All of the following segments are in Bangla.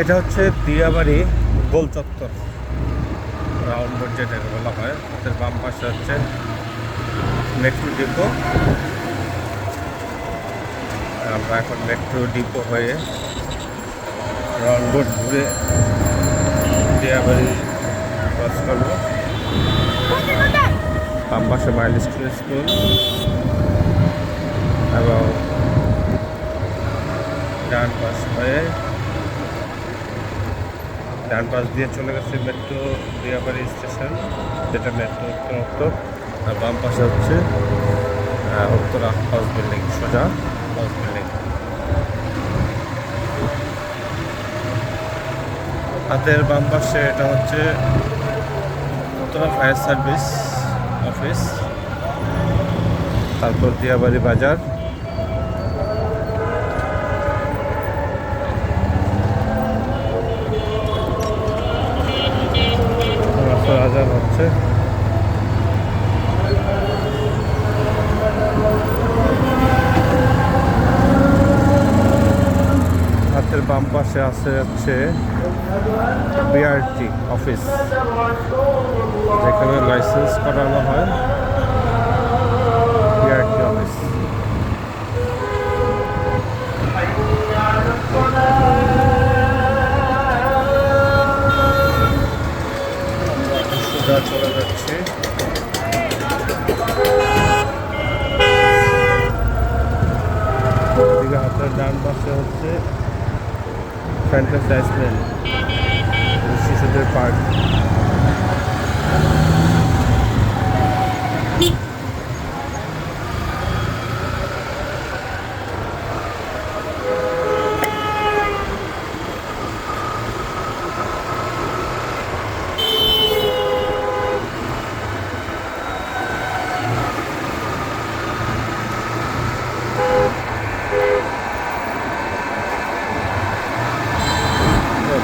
এটা হচ্ছে দিয়াবাড়ি গোল চত্বর। রাউন্ড বোর্ড যেটাকে বলা হয়, ওদের বাম পাশে হচ্ছে মেট্রো ডিপো। আমরা এখন মেট্রো ডিপো হয়ে রাউন্ড বোর্ড ঘুরে দিয়াবাড়ি ক্রস করব। বাম পাশে মাইল স্কুল স্কুল। এবং ডান পাশ হয়ে ডান পাশ দিয়ে চলে গেছে মেট্রো দিয়াবাড়ি স্টেশন যেটা মেট্রো উত্তর উত্তর আর বাম পাশে হচ্ছে উত্তরা হাউস বিল্ডিং সোজা হাউস বিল্ডিং হাতের বাম পাশে এটা হচ্ছে উত্তরা ফায়ার সার্ভিস অফিস তারপর দিয়াবাড়ি বাজার। হচ্ছে হাতের বাম পাশে আছে হচ্ছে বিআরটি অফিস যেখানে লাইসেন্স করানো হয়। This is a good park.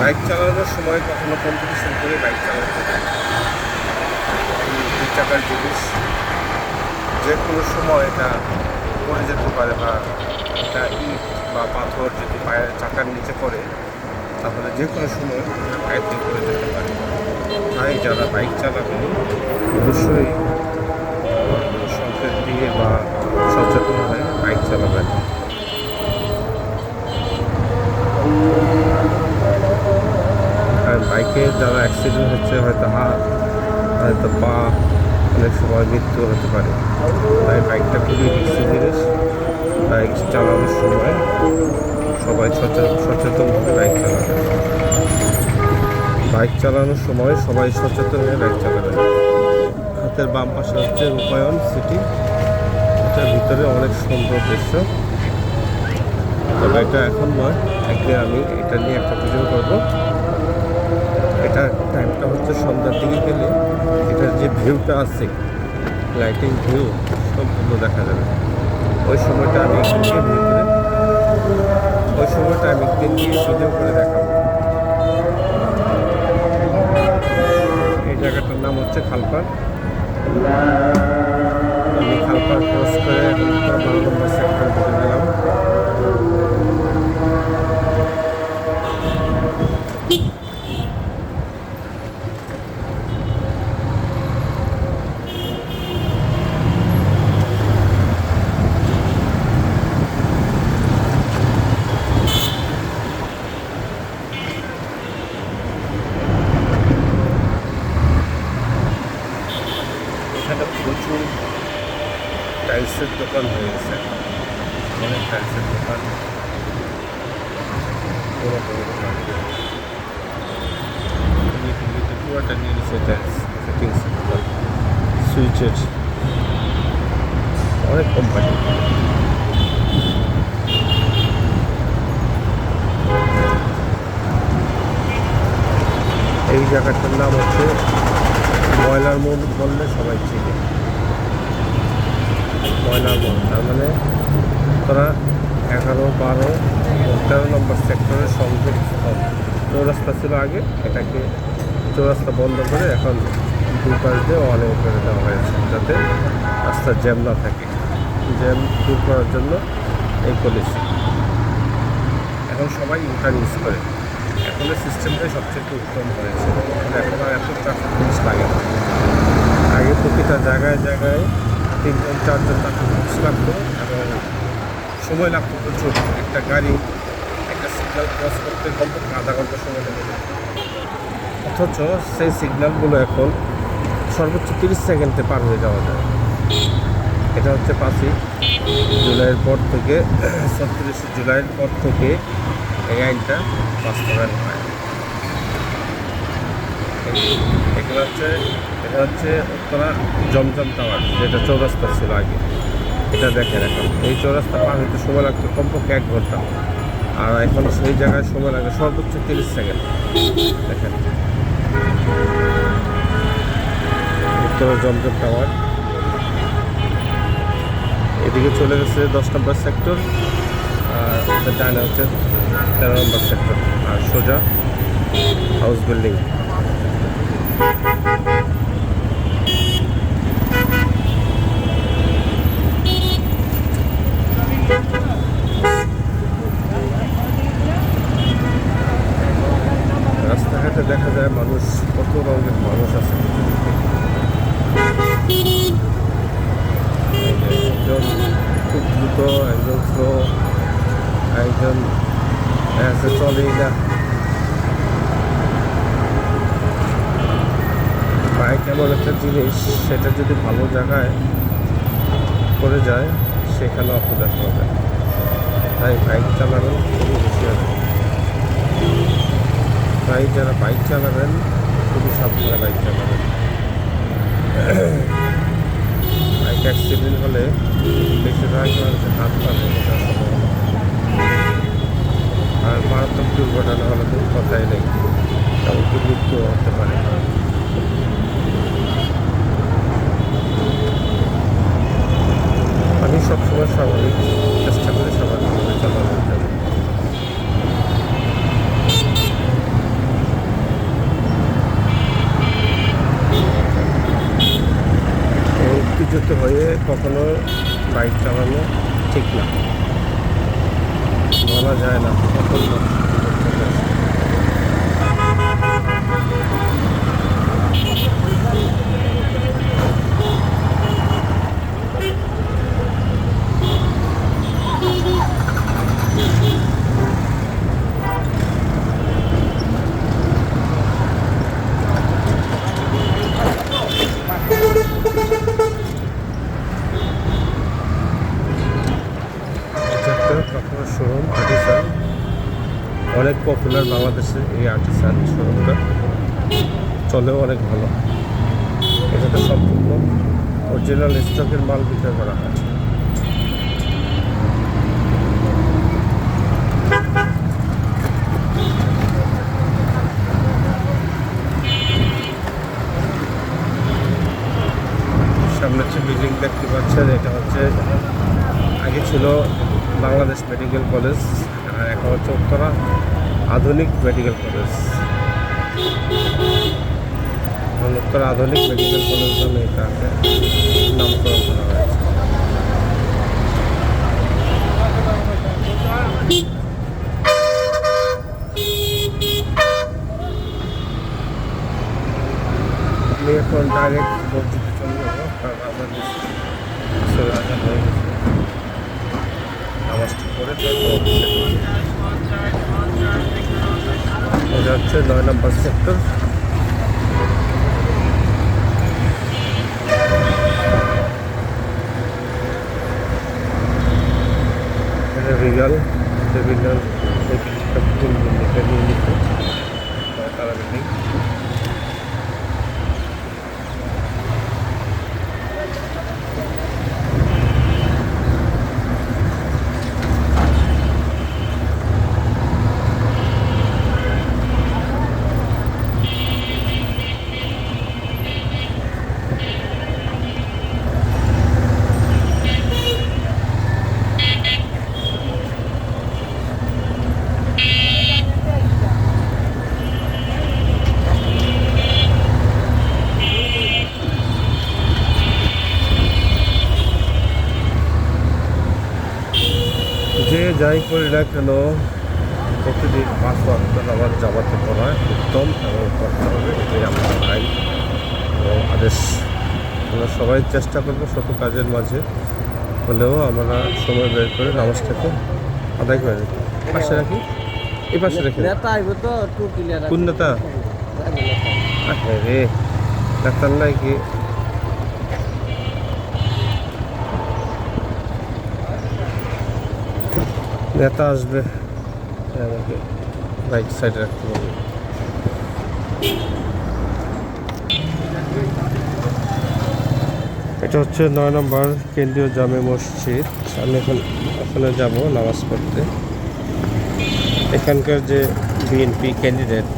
Bike চালানোর সময় কখনো কম্পিটিশন করে বাইক চালাতে দুই চাকার জিনিস যে কোনো সময় এটা পড়ে যেতে পারে বা এটা ইট বা পাথর যদি পায়ের চাকার নিচে পড়ে, তাহলে যে কোনো সময় পায়ের দিয়ে পড়ে যেতে পারে। তাই যারা বাইক চালাবে, অবশ্যই সংকেত দিয়ে বা সচেতন হয়ে বাইক চালাবেন আর বাইকে যারা অ্যাক্সিডেন্ট হচ্ছে হয়তো হাত হয়তো পা অনেক সময় হতে পারে। তাই বাইকটা খুবই রিক্সি জিনিস। বাইক চালানোর সময় সবাই সচেতন সচেতনভাবে বাইক চালাবে। বাইক চালানোর সময় সবাই সচেতন হয়ে বাইক চালাবে। হাতের বাম পাশে হচ্ছে রূপায়ণ সিটি এটার ভিতরে অনেক সুন্দর দৃশ্য। তবে এটা এখন নয়। একদিন আমি এটা নিয়ে একটা ভিডিও করব। এটা টাইমটা হচ্ছে সন্ধ্যার দিকে গেলে। এটার যে ভিউটা আছে লাইটিং ভিউ সম্পূর্ণ দেখা যাবে। ওই সময়টা আমি ভিতরে ওই সময়টা আমি একদিন গিয়ে ভিডিও করে দেখাবো। এই জায়গাটার নাম হচ্ছে খালপাড়। আমি খালপাড় ক্রস করে সেক্টর গেলাম এখানে প্রচুর টাইলসের দোকান হয়ে গেছে টাইলসের দোকান বড় ফিটিংস সুইচের অনেক কোম্পানি এই জায়গাটার নাম হচ্ছে ময়লার মন বললে সবাই চিনে। ময়লার মন তার মানে তোরা এগারো, বারো, তেরো নম্বর সেক্টরের সংযোগ স্থল। চৌরাস্তা ছিল আগে, এটাকে চৌরাস্তা বন্ধ করে এখন দুই পাশ দিয়ে অনেক করে দেওয়া হয়েছে, যাতে রাস্তার জ্যাম না থাকে। জ্যাম দূর করার জন্য এই পলিসি এখন সবাই ইউটার ইউজ করে। এখনের সিস্টেমটাই সবচেয়ে উত্তম হয়েছে। এখন আর এত ট্রাফিক পুলিশ লাগে না। আগে প্রতিটা জায়গায় জায়গায় তিনজন, চারজন ট্রাফিক পুলিশ লাগতো। সময় লাগতো প্রচুর। একটা গাড়ি, একটা সিগন্যাল ক্রস করতে কমপক্ষে আধা ঘণ্টা সময় লেগে। অথচ সেই সিগন্যালগুলো এখন সর্বোচ্চ তিরিশ সেকেন্ডে পার হয়ে যাওয়া যায়। এটা হচ্ছে পাঁচই জুলাইয়ের পর থেকে, ছত্রিশে জুলাইয়ের পর থেকে এই আইনটা বাস্তবায়ন হয়। এগুলো হচ্ছে এটা হচ্ছে উত্তরা জমজম টাওয়ার যেটা চৌরাস্তা ছিল আগে। এটা দেখেন এখন। এই চৌরাস্তা পার হইতে সময় লাগতো কমপক্ষে এক ঘণ্টা। আর এখন সেই জায়গায় সময় লাগে সর্বোচ্চ তিরিশ সেকেন্ড। দেখেন। উত্তরা জমজম টাওয়ার। এদিকে চলে গেছে দশ নম্বর সেক্টর, আর ডানে হচ্ছে তেরো নম্বর সেক্টর। আর সোজা হাউস বিল্ডিং এমন একটা জিনিস সেটা যদি ভালো জায়গায় করে যায় সেখানে অপরাধ হবে তাই বাইক চালানো খুবই বেশি আছে। তাই যারা বাইক চালাবেন, খুবই সাবধানে বাইক চালাবেন। বাইক অ্যাক্সিডেন্ট হলে বেশিরভাগ মানুষের হাত পাবে আর মারাত্মক দুর্ঘটনা হলে তো কথাই নেই। এমনকি মৃত্যু হতে পারে আমি সবসময় স্বাভাবিক। চেষ্টা করি স্বাভাবিকভাবে চালানোর উত্তেজিত হয়ে কখনো বাইক চালানো ঠিক না। বলা যায় না, কখন মানুষ কি করতে পারে। এটা একটা কাপড়ের শোরুম আর্টিসান অনেক পপুলার বাংলাদেশে এই আর্টিসান শোরুমটা চলেও অনেক ভালো। এটাতে সম্পূর্ণ অরিজিনাল স্টকের মাল বিক্রয় করা হয়। সামনে হচ্ছে বিল্ডিং দেখতে পাচ্ছেন, এটা হচ্ছে আগে ছিল বাংলাদেশ মেডিকেল কলেজ আর এখন হচ্ছে উত্তরা। আধুনিক মেডিকেল কলেজ এখন উত্তরা আধুনিক মেডিকেল কলেজ নামে এটাকে নামকরণ করা হয়েছে আমি এখন ডাইরেক্ট মসজিদে চলে যাব কারণ আমাদের আসলে আজান হয়ে গেছে নামাজটা করে তারপর এটা হচ্ছে নয় নম্বর সেক্টর এটা রিগাল রিগাল এই বিল্ডিংটা ফুল বিল্ডিংটা নিয়ে নিচ্ছে তারা বিল্ডিং যে যাই করি না কেন প্রতিদিন পাঁচ ওয়াক্ত নামাজ জামাতে পড়া উত্তম এবং করতে হবে এটাই আমাদের আইন এবং আদেশ। আমরা সবাই চেষ্টা করব শত কাজের মাঝে হলেও আমরা সময় বের করে নামাজটাকে আদায় করে রাখি পাশে রাখি? এই পাশে রাখি কোন নেতা? আরে রে ডাক্তার নাই কি নেতা আসবে। বাইক সাইডে রাখতে বলবে এটা হচ্ছে নয় নম্বর কেন্দ্রীয় জামে মসজিদ। আমি এখন ওখানে যাব নামাজ পড়তে। এখানকার যে BNP candidate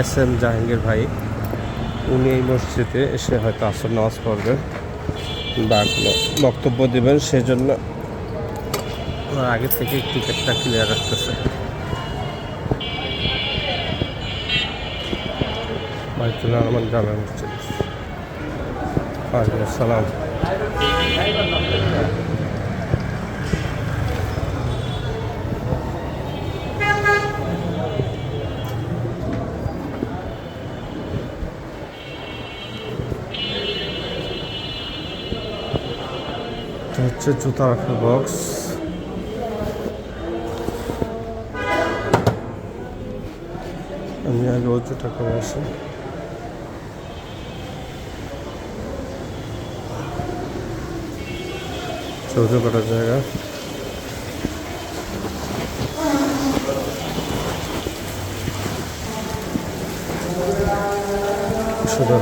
S M Jahangir ভাই, উনি এই মসজিদে এসে হয়তো আসর নামাজ পড়বেন বা বক্তব্য দেবেন, সেজন্য ওনার আগে থেকে টিকিটটা ক্লিয়ার রাখতেছে। হচ্ছে জুতা রাখার বক্স রোজ টাকা আসে। চৌধুরী কটার জায়গা? শুধু